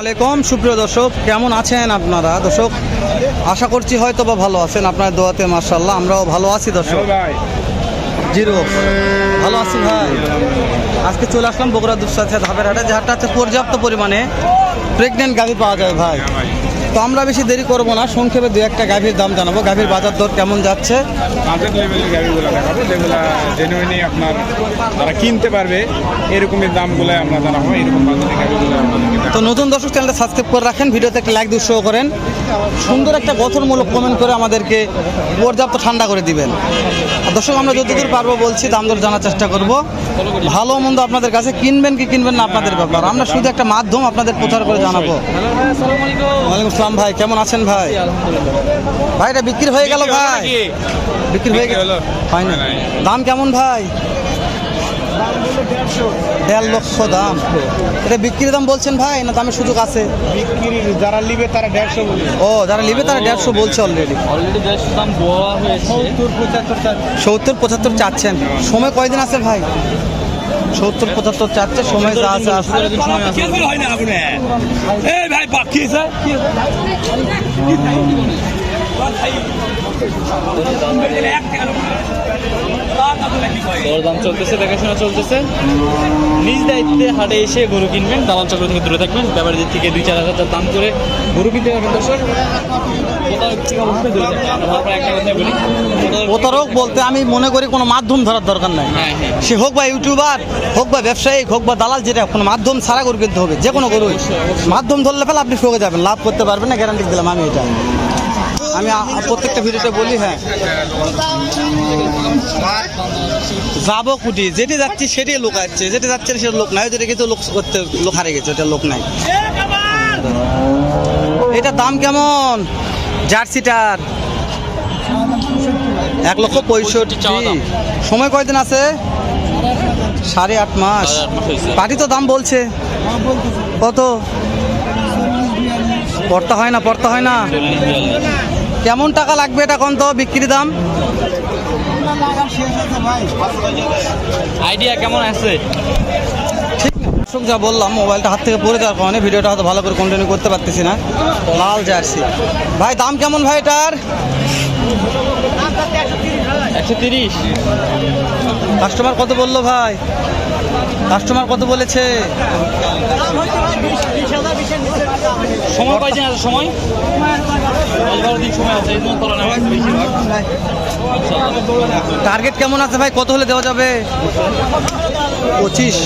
আলাইকুম সুপ্রিয় দর্শক কেমন আছেন আপনারা? দর্শক আশা করছি হয়তো বা ভালো আছেন আপনার দোয়াতে মার্শাল্লাহ আমরাও ভালো আছি দর্শক। জিরো। ভালো আছি ভাই? আজকে চলে আসলাম বগুড়া দুঃসাথে ধাপের হাটে। যে হাটটা আছে পর্যাপ্ত পরিমাণে প্রেগনেন্ট গাভি পাওয়া যায় ভাই। তো আমরা বেশি দেরি করব না সংক্ষেপে দু একটা গাভীর দাম জানাব। গাভীর বাজার দর কেমন যাচ্ছে? লেভেলের দেখাবো। যেগুলো আপনার কিনতে পারবে এরকমের দামগুলো আমরা জানাব। এরকম বাজারের তো নতুন দর্শক চ্যানেলটা সাবস্ক্রাইব করে রাখেন ভিডিওতে একটা লাইক দিয়ে show করেন। সুন্দর একটা গঠনমূলক কমেন্ট করে আমাদেরকে পর্যাপ্ত ঠান্ডা করে দিবেন। দর্শক আমরা যতদূর পারব বলছি দাম দর জানার চেষ্টা করব। ভালো মন্দ আপনাদের কাছে কিনবেন কি কিনবেন না আপনাদের ব্যাপার। আমরা শুধু একটা মাধ্যম আপনাদের প্রচার করে জানাব। ওয়ালাইকুম আসসালাম ভাই কেমন আছেন ভাই? ভাই এটা বিক্রি হয়ে গেল ভাই। বিক্রি হয়ে গেল? হয় না দাম কেমন ভাই? দেড় লক্ষ দাম। এটা বিক্রির দাম বলছেন ভাই না দামের সুযোগ আছে? বিক্রি যারা নিবে তারা দেড়শো ও যারা নিবে তারা দেড়শো বলছে অলরেডি অলরেডি দেড়শো দাম সত্তর পঁচাত্তর চাচ্ছেন। সময় কয়দিন আছে ভাই? সত্তর পঁচাত্তর চারটে সময় যা আছে আছে। দরদাম চলতেছে দেখাশোনা চলতেছে। নিজ দায়িত্বে হাটে এসে গরু কিনবেন দালাল চক্র থেকে দূরে থাকবেন। ব্যাপারীদের থেকে দুই চার হাজার টাকা দাম করে গরু কিনতে পারবেন দর্শক। প্রতারক বলতে আমি মনে করি কোনো মাধ্যম ধরার দরকার নাই। হ্যাঁ হ্যাঁ। সে হোক বা ইউটিউবার হোক বা ব্যবসায়িক হোক বা দালাল যেটা কোনো মাধ্যম ছাড়া গরু কিনতে হবে যে কোনো গরু মাধ্যম ধরলে ফেলে আপনি ঠকে যাবেন লাভ করতে পারবেন না গ্যারান্টি দিলাম আমি এটা। আমি প্রত্যেকটা ভিডিওতে বলি হ্যাঁ। যাব কুটি যেটি যাচ্ছি সেটি লোক আসছে যেটি যাচ্ছে সেটা লোক নাই যেটা কিন্তু লোক করতে লোক হারে গেছে ওটা লোক নাই। এটার দাম কেমন? জার্সিটার। এক লক্ষ পঁয়ষট্টি। সময় কয়দিন আছে? সাড়ে আট মাস। পার্টি তো দাম বলছে। কত? পড়তে হয় না পড়তে হয় না। কেমন টাকা লাগবে এটা কোন তো? বিক্রি দাম? আইডিয়া কেমন আছে? দর্শক যা বললাম মোবাইলটা হাত থেকে পড়ে যাওয়ার কারণে ভিডিওটা হয়তো ভালো করে কন্টিনিউ করতে পারতেছি না। লাল জার্সি। ভাই দাম কেমন ভাই এটার? একশো তিরিশ। কাস্টমার কত বলল ভাই? কাস্টমার কত বলেছে? সময় পাইছেন আছে সময় টার্গেট কেমন আছে ভাই? কত হলে দেওয়া যাবে? পঁচিশ।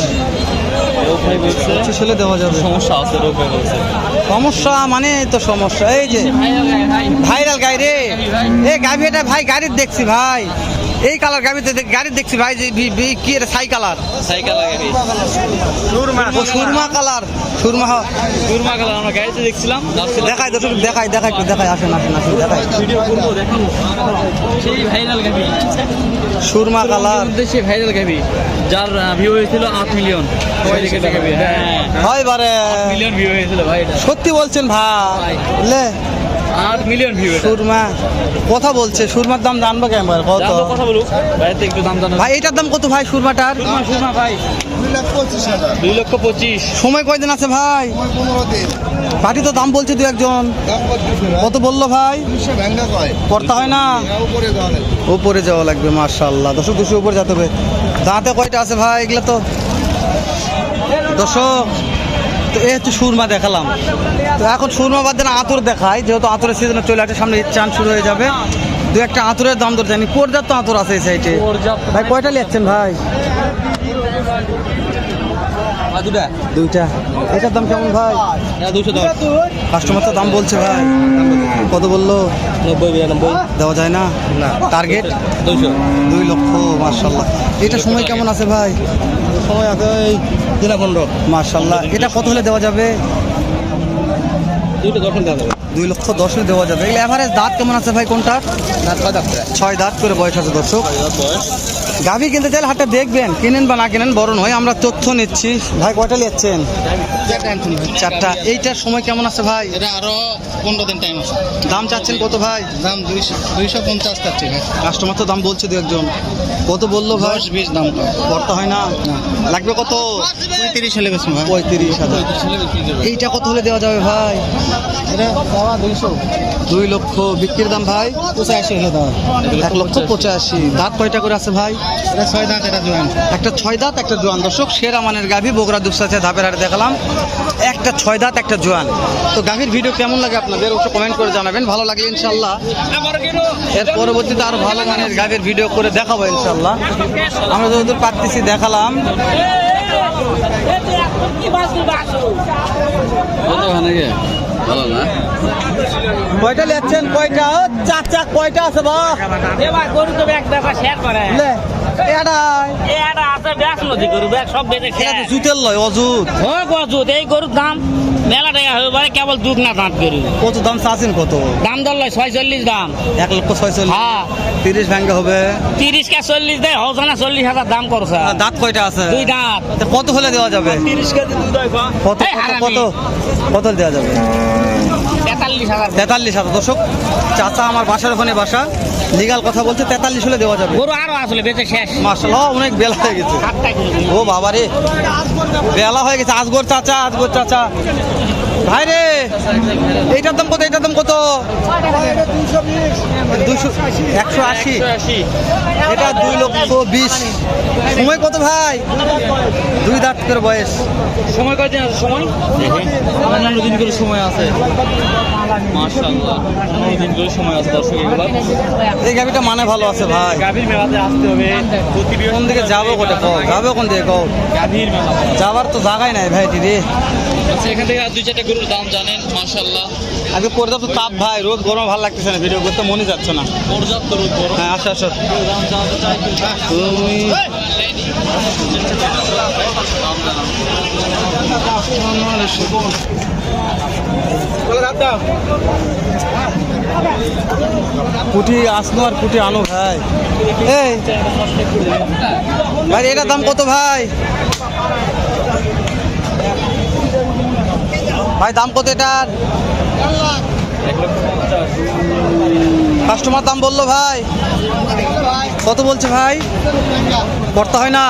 রোগ ভাই বলছে পঁচিশ হলে দেওয়া যাবে। সমস্যা আছে রোগ ভাই বলছে সমস্যা মানে তো সমস্যা এই যে। ভাইরাল গাই রে। এ গাভি এটা ভাই গাড়ির দেখছি ভাই। এই কালার গাড়িতে গাড়ি দেখছি ভাই যে কি এটা? সাই কালার। সাইকেল লাগাবি ও সুরমা কালার সুরমা সুরমা কালার আমরা গাড়িতে দেখছিলাম দেখাই দর্শক দেখাই দেখাই একটু দেখাই আসেন আসেন আসেন দেখাই। ভিডিও করব দেখাবো। সেই ভাইরাল গাবি সুরমা কালার। উদ্দেশ্যে ভাইরাল গাবি যার ভিউ হয়েছিল আট মিলিয়ন দেখে হ্যাঁ। হয় বারে। মিলিয়ন ভিউ হয়েছিল ভাই এটা। সত্যি বলছেন ভাই। লে। আট মিলিয়ন ভিউ সুরমা কথা বলছে সুরমার দাম জানব কেমন কত? কথা বলুক। ভাইতে একটু দাম জানা ভাই এটার দাম কত ভাই সুরমাটার? সুরমা সুরমা ভাই। দুই লক্ষ পঁচিশ। সময় কয়দিন আছে ভাই? পার্টি তো দাম বলছে দু একজন। কত বলল ভাই? করতে হয় না? উপরে যাওয়া লাগবে। মার্শাল্লাহ দর্শক দুশো উপরে যেতে হবে। দাঁতে কয়টা আছে ভাই? এগুলো তো দর্শক তো এই হচ্ছে সুরমা দেখালাম। তো এখন সুরমা বাদ দেন আতর দেখায় যেহেতু আতরের সিজনে চলে আসে সামনে চান শুরু হয়ে যাবে। দু একটা আতরের দাম দর জানি। পর্যাপ্ত আতর আছে এই সাইডে ভাই কয়টা নিচ্ছেন ভাই? দুটা? দুইটা। এটার দাম কেমন ভাই? দুশো দশ। কাস্টমার তো দাম বলছে ভাই। কত বলল? নব্বই বিরানব্বই। দেওয়া যায় না? না টার্গেট দুই লক্ষ মার্শাল্লাহ এটা সময় কেমন আছে ভাই? সময় আছে এই দিনা পনেরো। মার্শাল্লাহ এটা কত হলে দেওয়া যাবে? দুইটা দর্শন দেওয়া যাবে। দুই লক্ষ দশ দেওয়া যাবে। এগুলো অ্যাভারেজ দাঁত কেমন আছে ভাই কোনটা? ছয় দাঁত করে বয়স আছে দর্শক। গাভি কিনতে চাইলে হাটটা দেখবেন। কিনেন বা না কিনেন বড় নয়। আমরা তথ্য নিচ্ছি। ভাই কয়টা নিচ্ছেন? চারটা। এইটার সময় কেমন আছে ভাই? এটা আরও পনেরো দিন টাইম আছে। দাম চাচ্ছেন কত ভাই? দাম দুইশো দুইশো পঞ্চাশ চাচ্ছি ভাই। কাস্টমার তো দাম বলছে দু একজন। কত বলল ভাই? বিশ দাম। করতে হয় না? লাগবে কত? পঁয়ত্রিশ হলে বেশি ভাই। পঁয়ত্রিশ হাজার। এইটা কত হলে দেওয়া যাবে ভাই? এটা পাওয়া দুইশো। দুই লক্ষ বিক্রির দাম ভাই? পঁচাশি হলে দাও এক লক্ষ পঁচাশি। দাঁত কয়টা করে আছে ভাই? ছয় দাঁত এটা জোয়ান। একটা ছয় দাঁত একটা জোয়ান। দর্শক সেরা মানের গাভী বগুড়া দুপসাতে ধাপের হাটে দেখালাম। একটা ছয় দাঁত একটা জোয়ান। তো গাভীর ভিডিও কেমন লাগে আপনাদের? অবশ্যই কমেন্ট করে জানাবেন। ভালো লাগলে ইনশাল্লাহ এর পরবর্তীতে আরও ভালো মানের গাভীর ভিডিও করে দেখাবো ইনশাল্লাহ আমরা যতদূর পারতেছি দেখালাম। কয়টা লেখছেন কয়টা? ও চাচা কয়টা আছে বা? গরু তো ব্যাগ ব্যাপার শেয়ার করে। এটা আছে ব্যাগ নদী গরু ব্যাগ সব বেঁচে খেয়ে। জুতের লয় অজুত হোক অজুত এই গরুর দাম মেলা টাকা কেবল দুধ না দাঁত গরু। কত দাম চাচ্ছেন কত? দাম দর লয় ছয়চল্লিশ দাম। এক লক্ষ ছয়চল্লিশ। হ্যাঁ। তিরিশ ভেঙ্গে হবে। তিরিশ কে চল্লিশ দেয় না চল্লিশ হাজার দাম করছে। দাঁত কয়টা আছে? দুই দাঁত। তা কত হলে দেওয়া যাবে? তিরিশ কেজি দুধ কত কত কত দেওয়া যাবে? তেতাল্লিশ হাজার। দর্শক চাচা আমার বাসার ওখানে বাসা। লিগাল কথা বলছে তেতাল্লিশ হলে দেওয়া যাবে। গরু আরও আসলে বেঁচে শেষ। মাসাল্লাহ অনেক বেলা হয়ে গেছে। ও বাবা রে বেলা হয়ে গেছে। আজগর চাচা আজগর চাচা। ভাই রে এইটার দাম কত এইটার দাম কত? দুশো একশো আশি। এটা দুই লক্ষ বিশ। সময় কত ভাই? দুই দাঁত করে বয়স। সময় কয়দিন আছে? সময়? পনেরো দিন করে সময় আছে। মাশাল্লাহ পনেরো দিন করে সময় আছে দর্শক এগুলো এই গাভিটা মানে ভালো আছে ভাই। গাভীর মেলাতে আসতে হবে। কোন দিকে যাব কোথায় যাব কোন দিকে কও? গাভীর মেলা। যাবার তো জায়গায় নাই ভাই দিদি আচ্ছা এখান থেকে আর দুই চারটা গরুর দাম জানেন মাশাল্লাহ আগে পর্যাপ্ত তাপ ভাই রোদ গরম ভালো লাগতেছে না ভিডিও করতে মনে যাচ্ছে না। পর্যাপ্ত রোদ গরম। হ্যাঁ আসো আসো। দাম জানতে চাই তুমি কুটি আসনো আর কুটি আনো ভাই। এই ভাই এটার দাম কত ভাই? ভাই দাম কত এটার কাস্টমার দাম বলল ভাই। কত বলছে ভাই? করতে হয় না?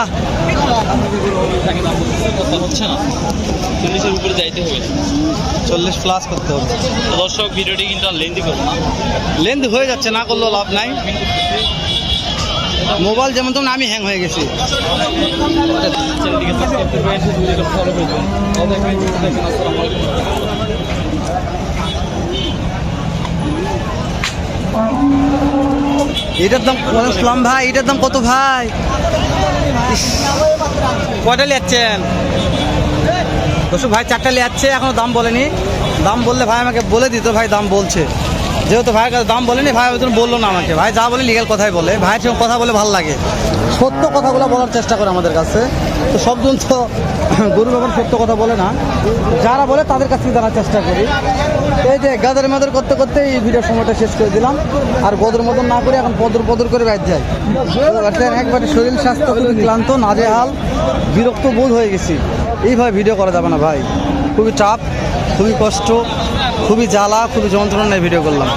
কথা হচ্ছে না চল্লিশের উপরে যাইতে হবে। চল্লিশ প্লাস করতে হবে। দর্শক ভিডিওটি কিন্তু লেন্দি করব না। লেন্থ হয়ে যাচ্ছে না করলেও লাভ নাই। মোবাইল যেমন তেমন আমি হ্যাং হয়ে গেছি। এটার দাম সালাম ভাই? এটার দাম কত ভাই? কয়টা লিয়াচ্ছেন? দর্শক ভাই, চারটা লিয়াচ্ছে, এখনও দাম বলেনি। দাম বললে ভাই আমাকে বলে দিত, ভাই দাম বলছে। যেহেতু ভাইয়ের কাছে দাম বলেনি, ভাই ওই বলল না আমাকে। ভাই যা বলে লিগাল কথাই বলে। ভাইয়ের সঙ্গে কথা বলে ভালো লাগে। সত্য কথাগুলো বলার চেষ্টা করে আমাদের কাছে। তো সবজন তো গরু ব্যাপার সত্য কথা বলে না। যারা বলে তাদের কাছ থেকে জানার চেষ্টা করি। এই যে গাদের মাদের করতে করতে এই ভিডিও সময়টা শেষ করে দিলাম। আর গদর মদন না করে এখন পদর পদর করে বাইর যায় একবারে শরীর স্বাস্থ্য খুবই ক্লান্ত, নাজেহাল, বিরক্ত বোধ হয়ে গেছি। এইভাবে ভিডিও করা যাবে না ভাই। খুবই চাপ, খুবই কষ্ট। খুবই জ্বালা খুবই যন্ত্রণায় ভিডিও করলাম।